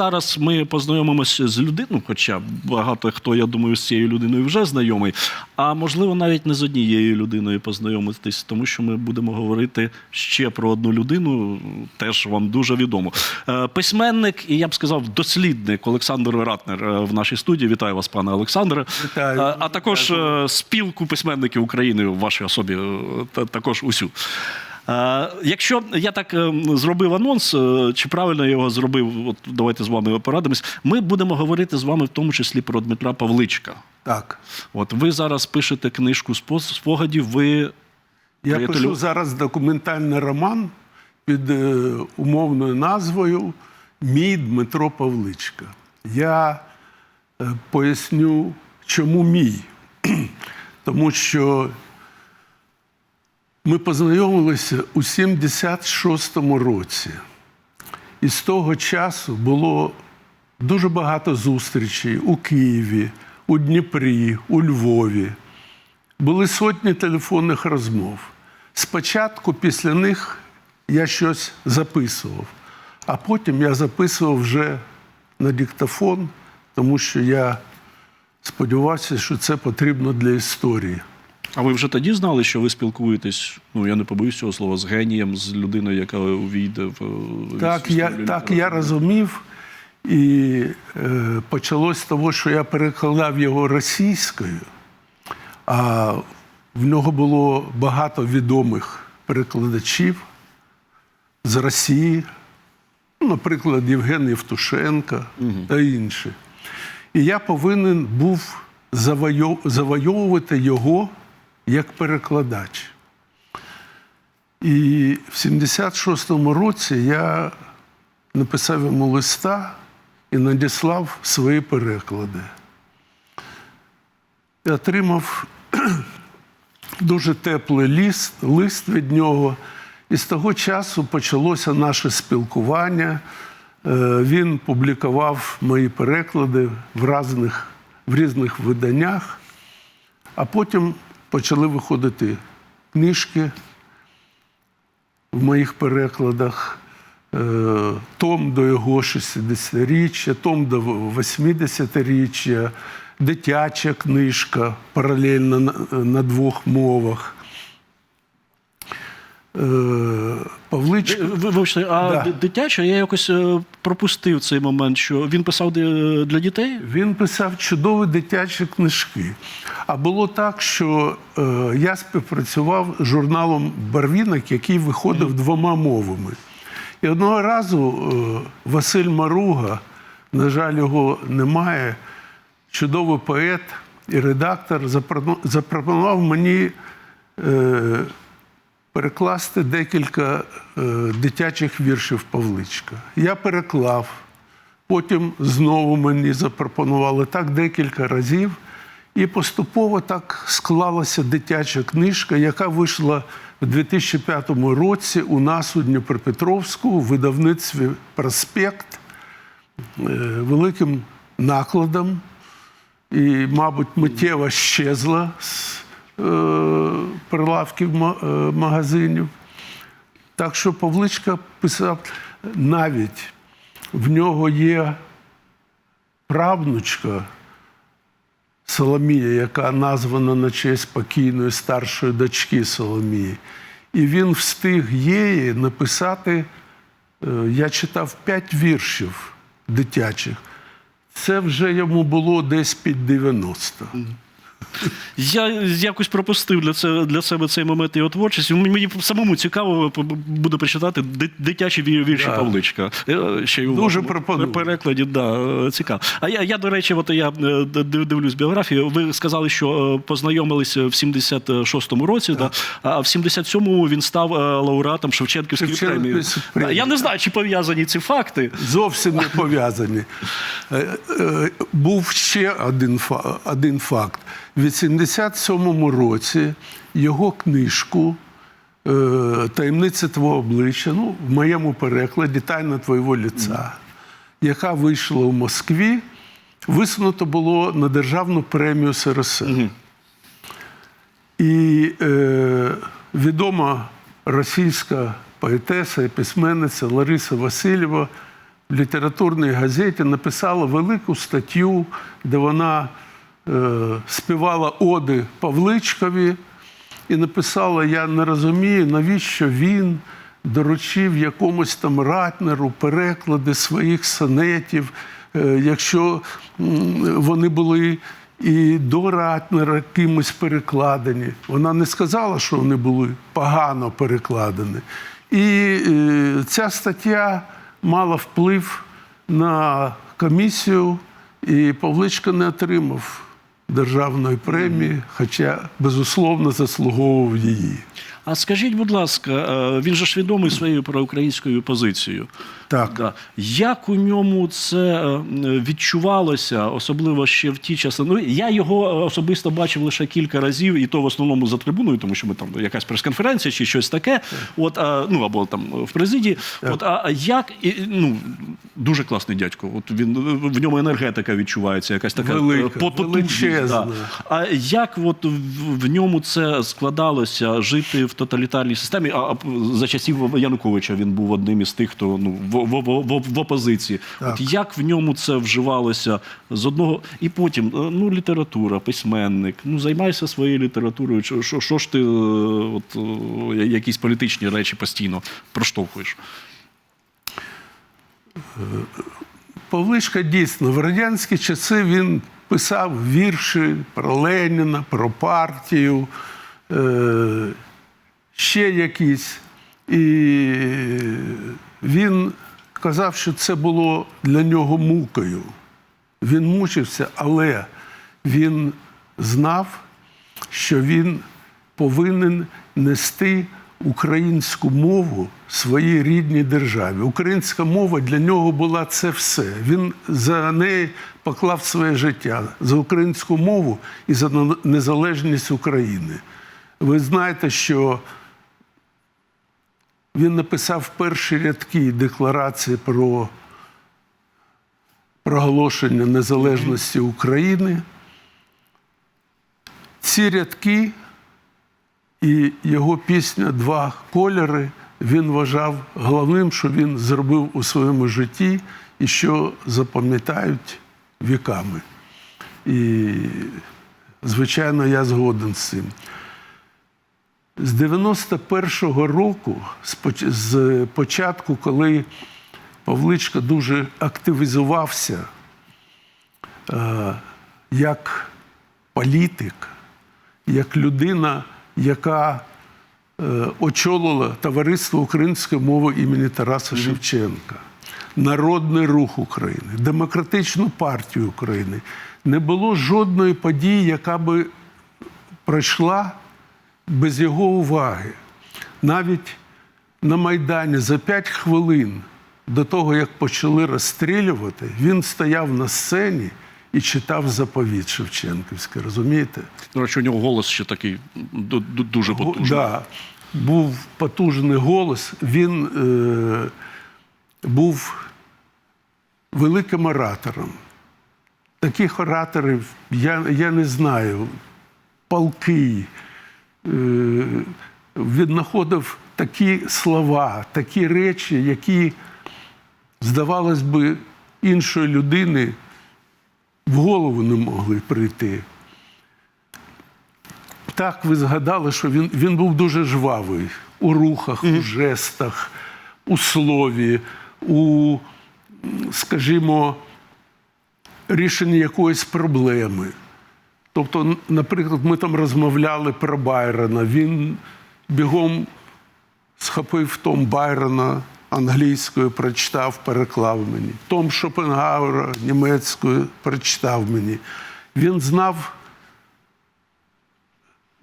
зараз ми познайомимося з людиною, хоча багато хто, я думаю, з цією людиною вже знайомий. А можливо, навіть не з однією людиною познайомитись, тому що ми будемо говорити ще про одну людину, теж вам дуже відомо. Е, Письменник і я б сказав, дослідник Олександр Ратнер е, в нашій студії. Вітаю вас, пане Олександре. Вітаю. Е, А також спілку письменників України в вашій особі та- також усю. Якщо я так е, зробив анонс, е, чи правильно я його зробив, от давайте з вами порадимось. Ми будемо говорити з вами в тому числі про Дмитра Павличка. Так. От ви зараз пишете книжку спогадів. Ви Я Приятелю- пишу зараз документальний роман під е, умовною назвою Мій Дмитро Павличка. Я е, поясню, чому мій. Тому що ми познайомилися у 76-му році. І з того часу було дуже багато зустрічей у Києві, у Дніпрі, у Львові. Були сотні телефонних розмов. Спочатку після них я щось записував, а потім я записував вже на диктофон, тому що я сподівався, що це потрібно для історії. А ви вже тоді знали, що ви спілкуєтесь? Ну я не побоюсь цього слова з генієм, з людиною, яка увійде в Так, я, так я розумів. І е, почалось з того, що я перекладав його російською, а в нього було багато відомих перекладачів з Росії, ну, наприклад, Євген Євтушенко та інші. І я повинен був завойов- завойовувати його як перекладач. І в 76-му році я написав йому листа і надіслав свої переклади. І отримав дуже теплий лист, лист від нього. І з того часу почалося наше спілкування. Е, Він публікував мої переклади в різних, в різних виданнях, а потім почали виходити книжки в моїх перекладах. Е, Том до його 60-річчя, том до 80-річчя, дитяча книжка паралельно на, на двох мовах. Е, Вибачте, а Да. дитяча, я якось е, пропустив цей момент, що він писав для дітей. Він писав чудові дитячі книжки. А було так, що е, я співпрацював з журналом Барвінок, який виходив двома мовами. І одного разу е, Василь Маруга, на жаль, його немає, чудовий поет і редактор, запропонував мені е, перекласти декілька е, дитячих віршів Павличка. Я переклав. Потім знову мені запропонували так декілька разів. І поступово так склалася дитяча книжка, яка вийшла в 2005 році у нас у Дніпропетровську у видавництві Проспект е, великим накладом. І, мабуть, миттєво щезла з прилавків е, магазинів. Так що Павличка писав навіть в нього є правнучка Соломія, яка названа на честь покійної старшої дочки Соломії. І він встиг її написати, е, я читав п'ять віршів дитячих. Це вже йому було десь під 90. Я якось пропустив для це для себе цей момент його творчості. Мені самому цікаво буде прочитати дитячі вірші Да. Павличка. Е, Ще й у Дуже пропоную. перекладі. Да, е, цікаво. А я, я, до речі, от я е, дивлюсь біографію. Ви сказали, що познайомилися в 76-му році, да? а в 77-му він став лауреатом Шевченківської премії. премії. Я не знаю, чи пов'язані ці факти. Зовсім не пов'язані. Був ще один, один факт. В 87-му році його книжку е, Таємниця твого обличчя, ну, в моєму перекладі Тайна твоєго ліца, яка вийшла в Москві, висунуто було на державну премію СРСР. І е, відома російська поетеса і письменниця Лариса Васильєва в літературній газеті написала велику статтю, де вона співала оди Павличкові і написала: Я не розумію, навіщо він доручив якомусь там ратнеру переклади своїх сонетів, е, якщо вони були і до ратнера кимось перекладені. Вона не сказала, що вони були погано перекладені. І е, ця стаття мала вплив на комісію, і Павличко не отримав державної премії, хоча, безусловно, заслуговував її. А скажіть, будь ласка, е, він же ж відомий своєю проукраїнською позицією. Так. Да. Як у ньому це е, відчувалося, особливо ще в ті часи? Ну, я його е, особисто бачив лише кілька разів, і то в основному за трибуною, тому що ми там якась прес-конференція чи щось таке. От, а, ну або там в президії. От, а як і, ну, дуже класний дядько. От він в ньому енергетика відчувається, якась така Велика, Да. А як от в, в ньому це складалося жити в тоталітарній системі? А за часів Януковича він був одним із тих, хто ну в, в, в, в опозиції. От як в ньому це вживалося з одного, і потім е, ну література, письменник. Ну займайся своєю літературою. Що, що, ж ти е, от е, якісь політичні речі постійно проштовхуєш? Павлишка дійсно в радянські часи він писав вірші про Леніна, про партію, ще якісь. І він казав, що це було для нього мукою. Він мучився, але він знав, що він повинен нести українську мову своїй рідній державі. Українська мова для нього була це все. Він за неї поклав своє життя за українську мову і за незалежність України. Ви знаєте, що він написав перші рядки декларації про проголошення незалежності України. Ці рядки і його пісня Два кольори він вважав головним, що він зробив у своєму житті і що запам'ятають віками. І, звичайно, я згоден з цим. З 91-го року, з початку, коли Павличко дуже активізувався е, як політик, як людина, яка е, очолила товариство української мови імені Тараса Шевченка, Народний рух України, Демократичну партію України. Не було жодної події, яка би пройшла без його уваги. Навіть на Майдані за 5 хвилин до того, як почали розстрілювати, він стояв на сцені і читав заповіт Шевченківський, розумієте? До речі, у нього голос ще такий ду- ду- дуже потужний. Да, був потужний голос. Він е, був великим оратором. Таких ораторів я, я не знаю. Палкий. Е, він знаходив такі слова, такі речі, які, здавалось би, іншої людини в голову не могли прийти. Так, ви згадали, що він, він був дуже жвавий у рухах, у жестах, у слові, у, скажімо, рішенні якоїсь проблеми. Тобто, наприклад, ми там розмовляли про Байрона. Він бігом схопив том Байрона англійською, прочитав, переклав мені. Том Шопенгауера німецькою прочитав мені. Він знав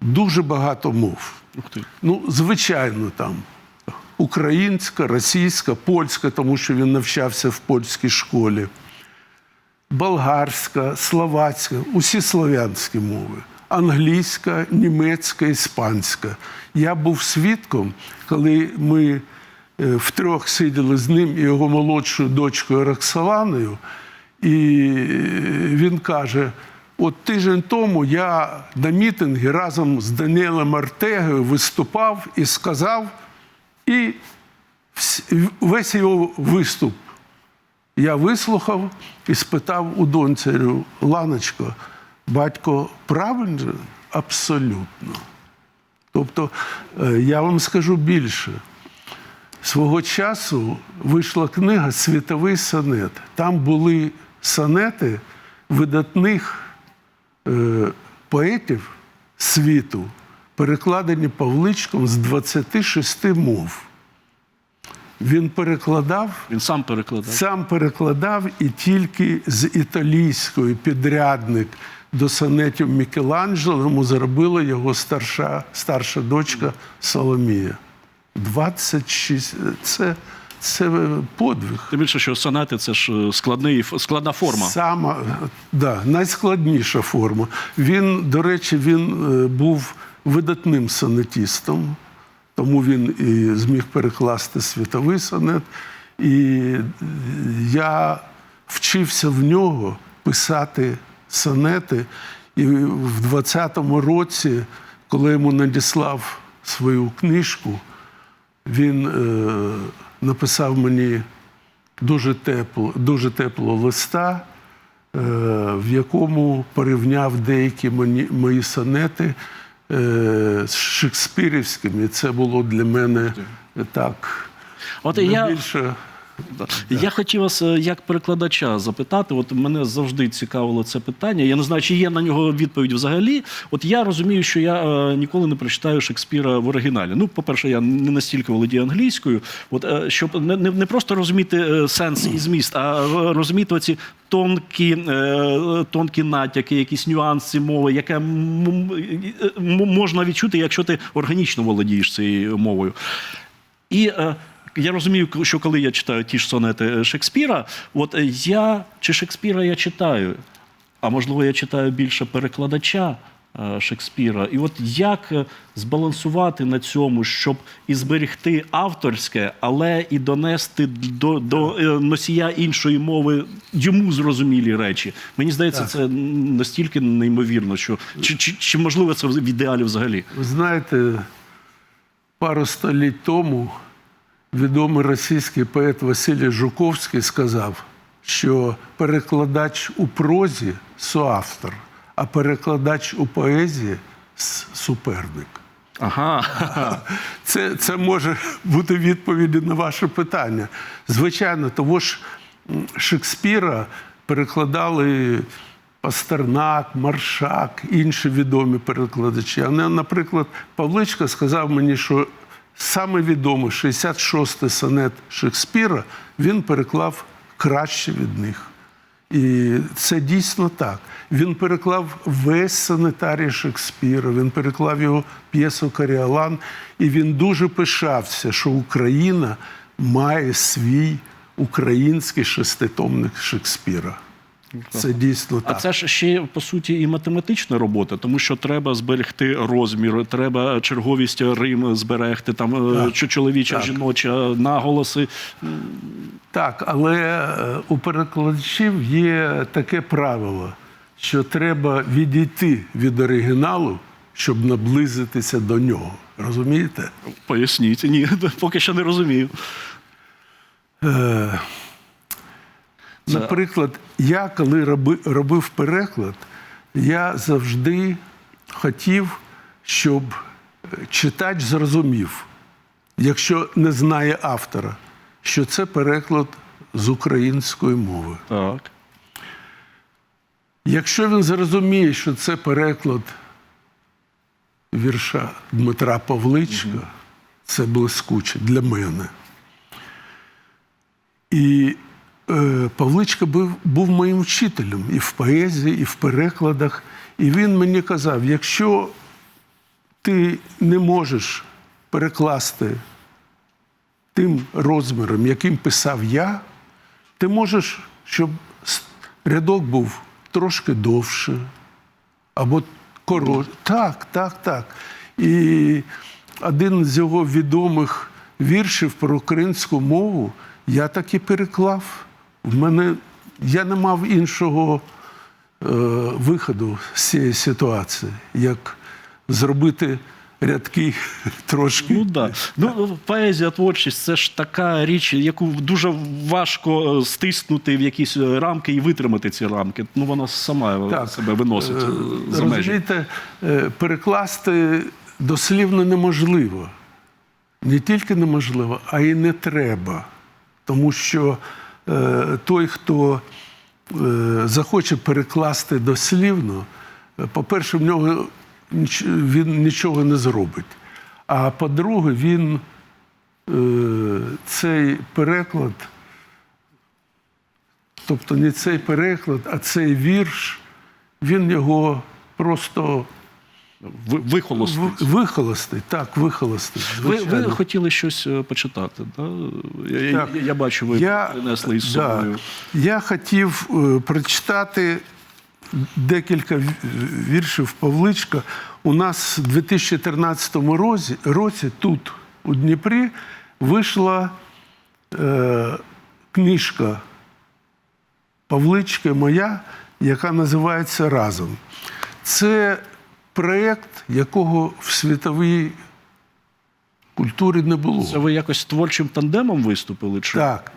дуже багато мов. Ну, звичайно, там українська, російська, польська, тому що він навчався в польській школі, болгарська, словацька, усі слов'янські мови, англійська, німецька, іспанська. Я був свідком, коли ми е, втрьох сиділи з ним і його молодшою дочкою Роксоланою, і е, він каже: от тиждень тому я на мітингі разом з Даніелем Артегою виступав і сказав, і весь його виступ Я вислухав і спитав у доньці, Ланочко, батько правильно? Абсолютно. Тобто, е, я вам скажу більше. Свого часу вийшла книга Світовий сонет. Там були сонети видатних е, поетів світу, перекладені Павличком з 26 мов. Він перекладав Він сам перекладав. Сам перекладав і тільки з італійської підрядник до сонетів Мікеланджело йому зробила його старша, старша дочка Соломія. 26. Це, це подвиг. Тим більше, що сонети це ж е, складний, складна форма. Сама да, найскладніша форма. Він, до речі, він е, був видатним сонетістом, тому він і зміг перекласти світовий сонет. І я вчився в нього писати сонети. І в 20-му році, коли йому надіслав свою книжку, він е, написав мені дуже тепло, дуже теплого листа, е, в якому порівняв деякі мої, мої сонети з шекспірівськими. І Це було для мене так. От я, більше я хотів вас, е, як перекладача, запитати. От мене завжди цікавило це питання. Я не знаю, чи є на нього відповідь взагалі. От я розумію, що я е, ніколи не прочитаю Шекспіра в оригіналі. Ну, по-перше, я не настільки володію англійською. От е, щоб не, не, просто розуміти сенс і зміст, а розуміти оці тонкі, тонкі натяки, якісь нюанси мови, яке можна відчути, якщо ти органічно володієш цією мовою. І е, я розумію, що коли я читаю ті ж сонети е, Шекспіра, от е, я чи Шекспіра я читаю, а можливо, я читаю більше перекладача е, Шекспіра. І от як збалансувати на цьому, щоб і зберегти авторське, але і донести до, до носія іншої мови йому зрозумілі речі. Мені здається, це настільки неймовірно, що чи, чи, чи можливо це в ідеалі взагалі? Ви знаєте, пару століть тому відомий російський поет Василій Жуковський сказав, що перекладач у прозі соавтор, а перекладач у поезії суперник. Ага. Це, це може бути відповіді на ваше питання. Звичайно, того ж Шекспіра перекладали Пастернак, Маршак, інші відомі перекладачі. А наприклад, Павличка сказав мені, що саме відомий 66-й сонет Шекспіра він переклав краще від них. І це дійсно так. Він переклав весь санітарій Шекспіра, він переклав його п'єсу Каріалан, і він дуже пишався, що Україна має свій український шеститомник Шекспіра. Це дійсно так. А це ж ще по суті і математична робота, тому що треба зберегти розмір, треба черговість Рим зберегти, там е, Так. чоловіча, Так. жіноча, наголоси. Так, але е, у перекладачів є таке правило, що треба відійти від оригіналу, щоб наблизитися до нього. Розумієте? Поясніть. Ні, поки що не розумію. Е, Наприклад, я коли робив переклад, я завжди хотів, щоб е, читач зрозумів, якщо не знає автора, що це переклад з української мови. Так. Якщо він зрозуміє, що це переклад вірша Дмитра Павличка, це блискуче для мене. І Павличка був, був моїм вчителем і в поезії, і в перекладах. І він мені казав: якщо ти не можеш перекласти тим розміром, яким писав я, ти можеш, щоб рядок був трошки довше або коротше. Так, так, так. І один з його відомих віршів про українську мову я так і переклав. В мене я не мав іншого е, виходу з цієї ситуації, як зробити рядки трошки. Ну да. Ну, поезія, творчість це ж така річ, яку дуже важко е, стиснути в якісь е, рамки і витримати ці рамки. Ну вона сама Так. себе виносить Е, за межі. Розумієте, перекласти дослівно неможливо. Не тільки неможливо, а й не треба. Тому що той, хто е, захоче перекласти дослівно, е, по-перше, в нього він нічого не зробить. А по-друге, він е, цей переклад, тобто не цей переклад, а цей вірш, він його просто Вихолостить. вихолостить. Так, вихолостить. Ви, ви хотіли щось е, почитати, да? Я, Так. я, я бачу, ви принесли із да, собою. я хотів е, прочитати декілька віршів Павличка. У нас в 2013 році, році тут, у Дніпрі, вийшла е, книжка Павличка моя, яка називається Разом. Це проєкт, якого в світовій культурі не було. Це ви якось творчим тандемом виступили? Чи? Так.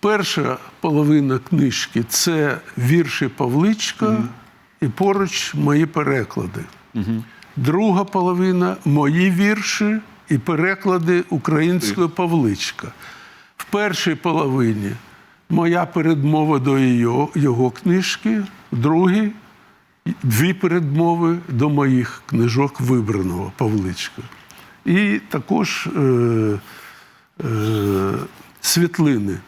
Перша половина книжки це вірші Павличка і поруч мої переклади. Друга половина мої вірші і переклади української Павличка. В першій половині моя передмова до його, його книжки, в другій дві передмови до моїх книжок вибраного Павличка. І також е, е, світлини.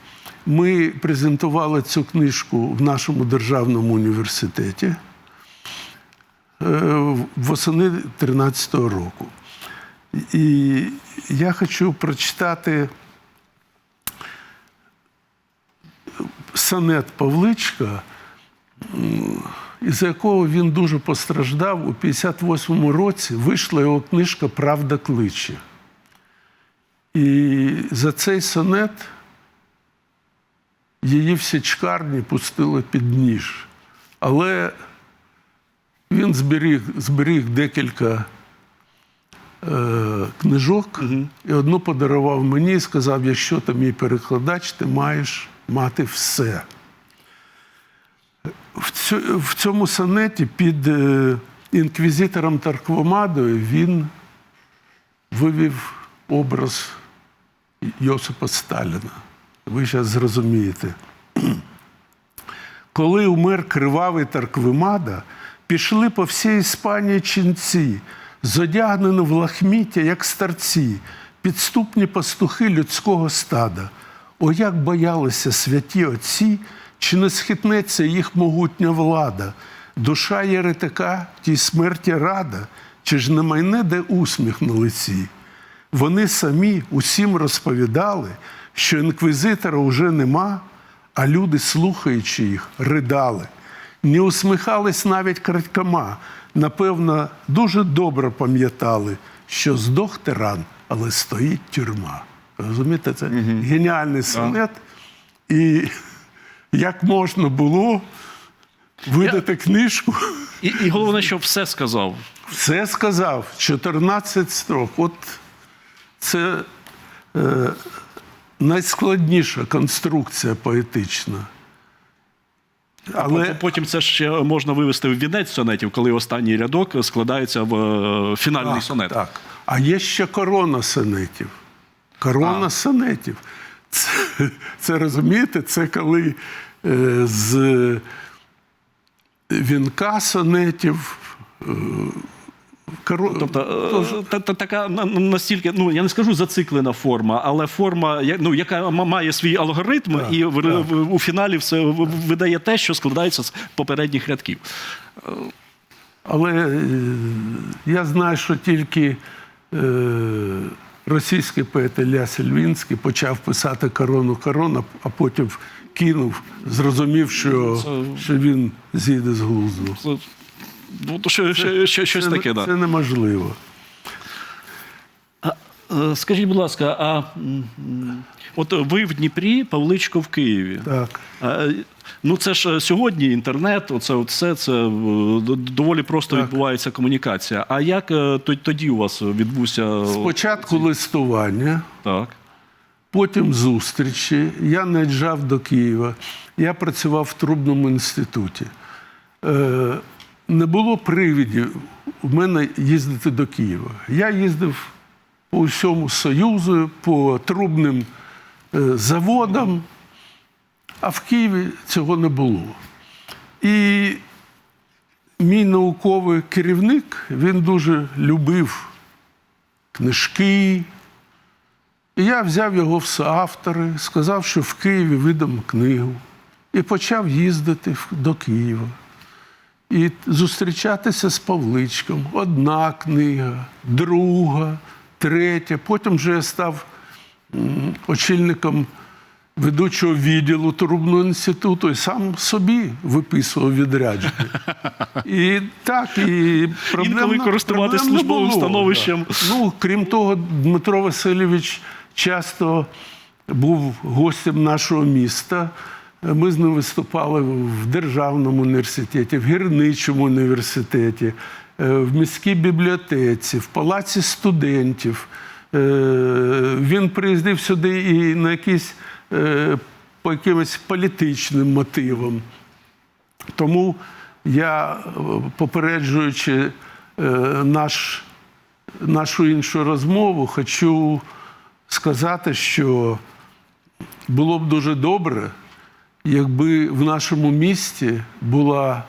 Ми презентували цю книжку в нашому державному університеті е, восени 2013 року. І я хочу прочитати сонет Павличка, із якого він дуже постраждав. У 58-му році вийшла його книжка Правда кличе. І за цей сонет її в січкарні пустили під ніж. Але він зберіг, зберіг декілька е, книжок і одну подарував мені і сказав: якщо ти мій перекладач, ти маєш мати все. В, цьому сонеті під е, інквізитором Тарквомадою він вивів образ Йосипа Сталіна. Ви зараз зрозумієте. Коли умер кривавий Тарквимада, пішли по всій Іспанії ченці, зодягнені в лахміття, як старці, підступні пастухи людського стада. О, як боялися святі отці, чи не схитнеться їх могутня влада, душа єретика тій смерті рада, чи ж не майне де усміх на лиці. Вони самі усім розповідали, що інквізитора вже нема, а люди, слухаючи їх, ридали. Не усміхались навіть крадькома. Напевно, дуже добре пам'ятали, що здох тиран, але стоїть тюрма. Розумієте, це геніальний сонет. І як можна було видати книжку, І, і головне, що все сказав. все сказав, 14 строк. От це е, найскладніша конструкція поетична. Але Потім це ще можна вивести в вінець сонетів, коли останній рядок складається в е, фінальний так, сонет. так. А є ще корона сонетів. Корона сонетів. Це, це розумієте, це коли е, з вінка сонетів. Е, коро... Тобто е, та, та, така на- на- настільки, ну я не скажу зациклена форма, але форма, ну, яка має свій алгоритм, і в, в- у фіналі все видає те, що складається з попередніх рядків. Але е, я знаю, що тільки е, російський поет Ілля Сельвінський почав писати корону корона, а потім кинув, зрозумів, що, що він зійде з глузду. Це, Ну, що, що, щось Це, таке, да. це неможливо. Е, Скажіть, будь ласка, а от ви в Дніпрі, Павличко в Києві. Так. Е, Ну, це ж е, сьогодні інтернет, оце от все це доволі просто Так. відбувається комунікація. А як тоді у вас відбувся Спочатку листування, так? потім зустрічі. Я наїжджав до Києва. Я працював в Трубному інституті. Не було привідів у мене їздити до Києва. Я їздив по всьому Союзу, по трубним е, заводам, а в Києві цього не було. І мій науковий керівник він дуже любив книжки. І я взяв його в соавтори, сказав, що в Києві видам книгу. І почав їздити до Києва. І зустрічатися з Павличком. Одна книга, друга, третя. Потім вже я став очільником ведучого відділу Трубного інституту і сам собі виписував відрядження. І так, і проблем, Інколи не службовим було, становищем. да. Ну, крім того, Дмитро Васильович часто був гостем нашого міста. Ми з ним виступали в Державному університеті, в гірничому університеті, в міській бібліотеці, в палаці студентів. Е, Він приїздив сюди і на якісь е, по якимось політичним мотивам. Тому я, е, попереджуючи е, наш, нашу іншу розмову, хочу сказати, що було б дуже добре, якби в нашому місті була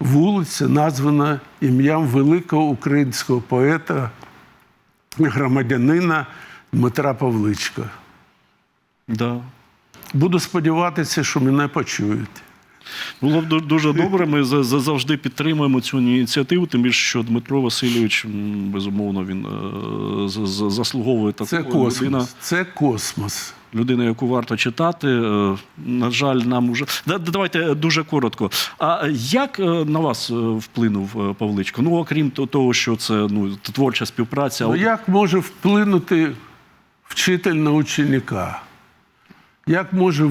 вулиця, названа ім'ям великого українського поета, громадянина Дмитра Павличка. Да. Буду сподіватися, що мене почують. Було б дуже добре. Ми за- за- завжди підтримуємо цю ініціативу, тим більше, що Дмитро Васильович, безумовно, він е, заслуговує Це такої людина. космос. Це космос. Людина, яку варто читати. Е, На жаль, нам уже Да- да- давайте дуже коротко. А як е, на вас е, вплинув Павличко? Ну, окрім того, що це ну творча співпраця. Ну, як може вплинути вчитель на ученика? Як може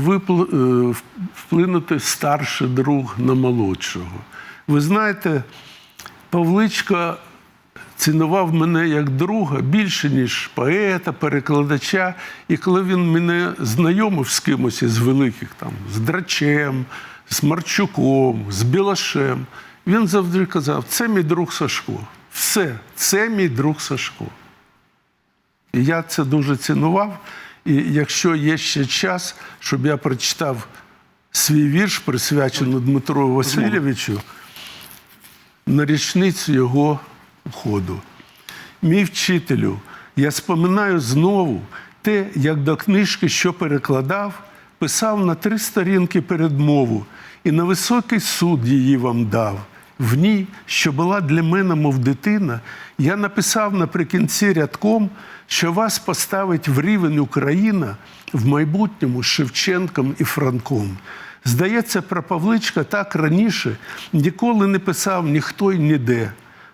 вплинути старший друг на молодшого? Ви знаєте, Павличко цінував мене як друга більше, ніж поета, перекладача. І коли він мене знайомив з кимось із великих, там, з Драчем, з Марчуком, з Білашем, він завжди казав: це мій друг Сашко. Все, це мій друг Сашко. І я це дуже цінував. І якщо є ще час, щоб я прочитав свій вірш, присвячений Дмитру Васильовичу, на річницю його уходу. Мій вчителю, я споминаю знову те, як до книжки, що перекладав, писав на три сторінки передмову, і на високий суд її вам дав. В ній, що була для мене, мов дитина, я написав наприкінці рядком, що вас поставить в рівень Україна в майбутньому з Шевченком і Франком. Здається, про Павличка так раніше ніколи не писав ніхто й ніде.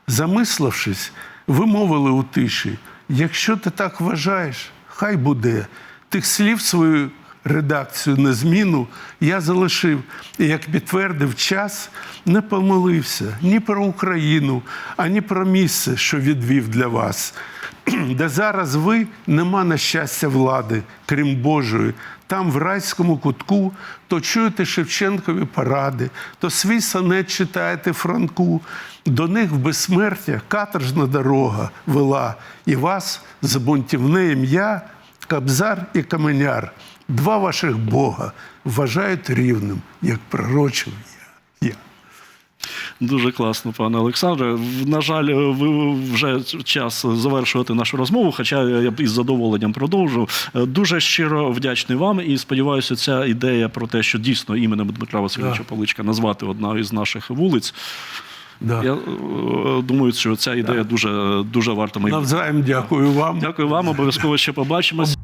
Замислившись, вимовили у тиші: якщо ти так вважаєш, хай буде. Тих слів свою редакцію незміну я залишив, і як підтвердив час, не помилився ні про Україну, ані про місце, що відвів для вас. Де зараз ви нема на щастя влади, крім Божої. Там в райському кутку то чуєте Шевченкові паради, то свій сонет читаєте Франку. До них в безсмертя каторжна дорога вела, і вас з бунтівне ім'я, Кабзар і Каменяр, два ваших Бога вважають рівним, як пророчив. Дуже класно, пане Олександре. На жаль, ви вже час завершувати нашу розмову, хоча я б із задоволенням продовжу. Дуже щиро вдячний вам і сподіваюся, ця ідея про те, що дійсно іменем Дмитра Васильовича Так. Павличка назвати одна із наших вулиць. Да. Я е, думаю, що ця ідея дуже, дуже варта. Навзаєм дякую вам. Дякую вам, обов'язково ще побачимось.